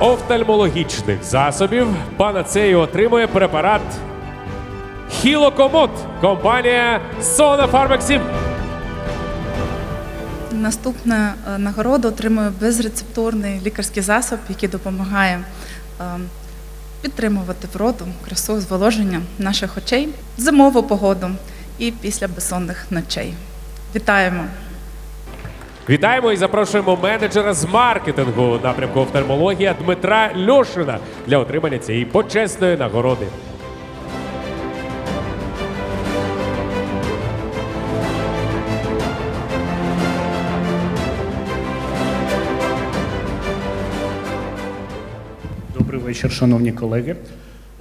офтальмологічних засобів панацею отримує препарат Хілокомод. Компанія Sona Pharmaxim. Наступна е, нагорода отримує безрецептурний лікарський засіб, який допомагає е, підтримувати вроду, красу, зволоження наших очей, зимову погоду і після безсонних ночей. Вітаємо! Вітаємо і запрошуємо менеджера з маркетингу напрямку офтальмологія Дмитра Льошина для отримання цієї почесної нагороди. Добрий вечір, шановні колеги.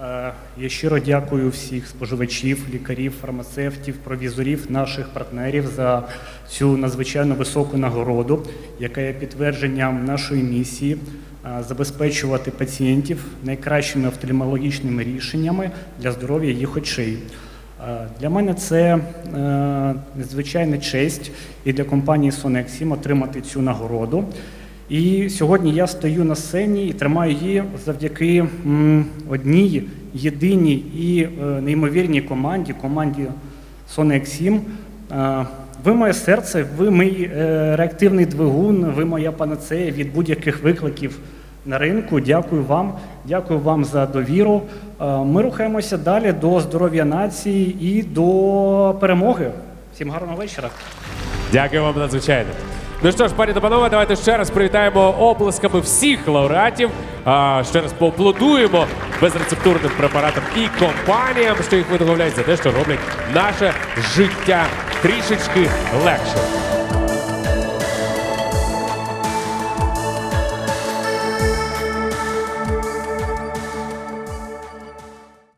Е, Я щиро дякую всіх споживачів, лікарів, фармацевтів, провізорів, наших партнерів за цю надзвичайно високу нагороду, яка є підтвердженням нашої місії е, забезпечувати пацієнтів найкращими офтальмологічними рішеннями для здоров'я їх очей. Е, Для мене це надзвичайна честь і для компанії Sonexim отримати цю нагороду. І сьогодні я стою на сцені і тримаю її завдяки одній єдиній і е, неймовірній команді, команді Sonexim. Е, Ви моє серце, ви мій е, реактивний двигун, ви моя панацея від будь-яких викликів на ринку. Дякую вам, дякую вам за довіру. Ми рухаємося далі до здоров'я нації і до перемоги. Всім гарного вечора. Дякую вам надзвичайно. Ну що ж, пані та панове, давайте ще раз привітаємо оплесками всіх лауреатів. А, ще раз поаплодуємо безрецептурним препаратам і компаніям, що їх виготовляють за те, що роблять наше життя трішечки легше.